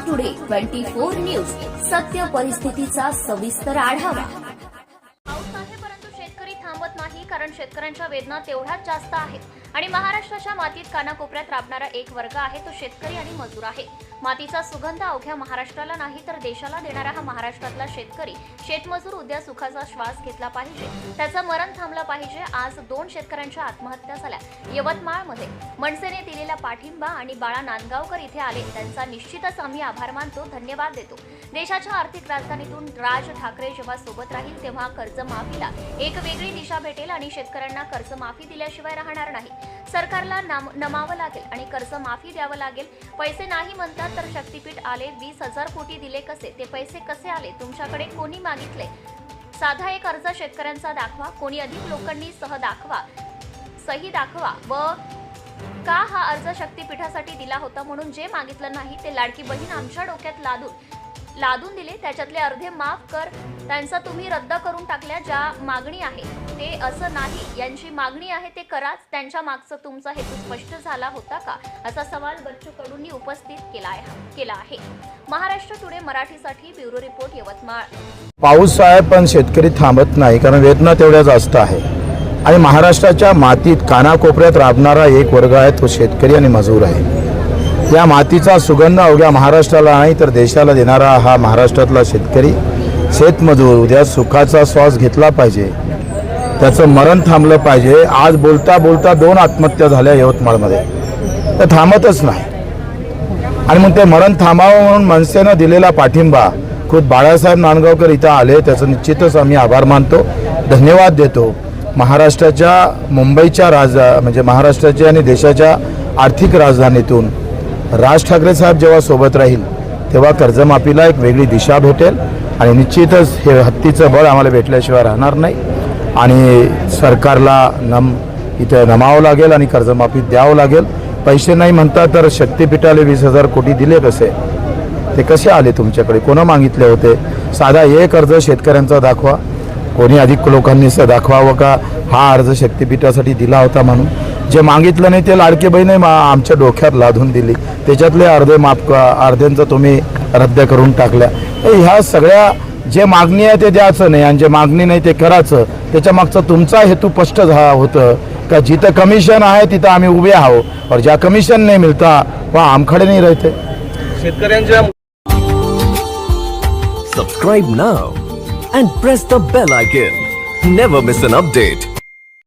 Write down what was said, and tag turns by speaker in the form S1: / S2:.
S1: Twenty four news. सत्य परिस्थितीचा सविस्तर आढावा.
S2: पाऊस आहे परंतु शेतकरी थांबत नाही कारण शेतकऱ्यांच्या वेदना तेवढ्याच जास्त आहेत. आणि महाराष्ट्राच्या मातीत कानाकोपऱ्यात राबणारा एक वर्ग आहे तो शेतकरी आणि मजूर आहे. मातीचा सुगंध अवघ्या महाराष्ट्राला नाही तर देशाला देणारा हा महाराष्ट्रातला शेतकरी. शेतमजूर उद्या सुखाचा श्वास घेतला पाहिजे. त्याचं मरण थांबलं पाहिजे. आज दोन शेतकऱ्यांच्या आत्महत्या झाल्या. यवतमाळमध्ये मनसेने दिलेला पाठिंबा आणि बाळा नांदगावकर इथे आले. त्यांचा निश्चितच आम्ही आभार मानतो. धन्यवाद देतो. देशाच्या आर्थिक राजधानीतून राज ठाकरे जेव्हा सोबत राहील तेव्हा कर्जमाफीला एक वेगळी दिशा भेटेल आणि शेतकऱ्यांना कर्जमाफी दिल्याशिवाय राहणार नाही. सरकारला नाम नमावं लागेल आणि कर्ज माफी द्यावं लागेल. पैसे नाही म्हणतात तर शक्तीपीठ आले वीस हजार कोटी दिले कसे? ते पैसे कसे आले? तुमच्याकडे कोणी मागितले? साधा एक अर्ज शेतकऱ्यांचा दाखवा कोणी अधिक लोकांनी सह दाखवा सही दाखवा व का हा अर्ज शक्तीपीठासाठी दिला होता म्हणून जे मागितलं नाही ते लाडकी बहीण आमच्या डोक्यात लादून लादून दिले. त्याच्यातले अर्धे माफ कर. त्यांचा तुम्ही रद्द करून टाकल्या ज्या मागणी आहे. ते असं नाही. यांची मागणी आहे ते कराच. त्यांच्या मागचं तुमचा हेतू स्पष्ट झाला होता का? असा सवाल बच्चू कडूंनी उपस्थित केला केला आहे. महाराष्ट्र टुडे मराठीसाठी ब्युरो रिपोर्ट यवतमाळ.
S3: पाऊस आहे पण शेतकरी थांबत नाही कारण वेदना तेवढ्या जास्त आहे. आणि महाराष्ट्राच्या मातीत कानाकोपऱ्यात राबणारा एक वर्ग आहे तो शेतकरी आणि मजूर आहे. या मातीचा सुगंध अवघ्या महाराष्ट्राला नाही तर देशाला देणारा हा महाराष्ट्रातला शेतकरी शेतमजूर उद्या सुखाचा श्वास घेतला पाहिजे. त्याचं मरण थांबलं पाहिजे. आज बोलता बोलता दोन आत्महत्या झाल्या यवतमाळमध्ये. तर थांबतच नाही. आणि मग ते मरण थांबावं म्हणून मनसेनं दिलेला पाठिंबा खुद बाळासाहेब नांदगावकर इथं आले त्याचं निश्चितच आम्ही आभार मानतो. धन्यवाद देतो. महाराष्ट्राच्या मुंबईच्या राज म्हणजे महाराष्ट्राच्या आणि देशाच्या आर्थिक राजधानीतून राज ठाकरे साहेब जेव्हा सोबत राहील तेव्हा कर्जमाफीला एक वेगळी दिशा भेटेल आणि निश्चितच हे हत्तीचं बळ आम्हाला भेटल्याशिवाय राहणार नाही. आणि सरकारला नम इथं नमावं लागेल आणि कर्जमाफी द्यावं लागेल. पैसे नाही म्हणता तर शक्तीपीठाला वीस हजार कोटी दिले कसे? ते कसे आले तुमच्याकडे? कोणं मागितले होते? साधा एक अर्ज शेतकऱ्यांचा दाखवा. कोणी अधिक लोकांनी दाखवावं का? हा अर्ज शक्तीपीठासाठी दिला होता म्हणून. जे मागितलं नाही ते लाडके बहिणी मा आमच्या डोक्यात लादून दिली. त्याच्यातले अर्धे माफ अर्ध्यांचं तुम्ही रद्द करून टाकल्या. ह्या सगळ्या जे मागणी आहे ते द्यायचं नाही. आणि जे मागणी नाही ते करायचं. त्याच्या मागचा तुमचा हेतू स्पष्ट झा होतं का जिथं कमिशन आहे तिथं आम्ही उभे आहोत. और ज्या कमिशन नाही मिळता वहाँ आम खड़े नहीं रहते.
S4: शेतकऱ्यांच्या
S5: Subscribe now and press the bell icon. Never miss an update.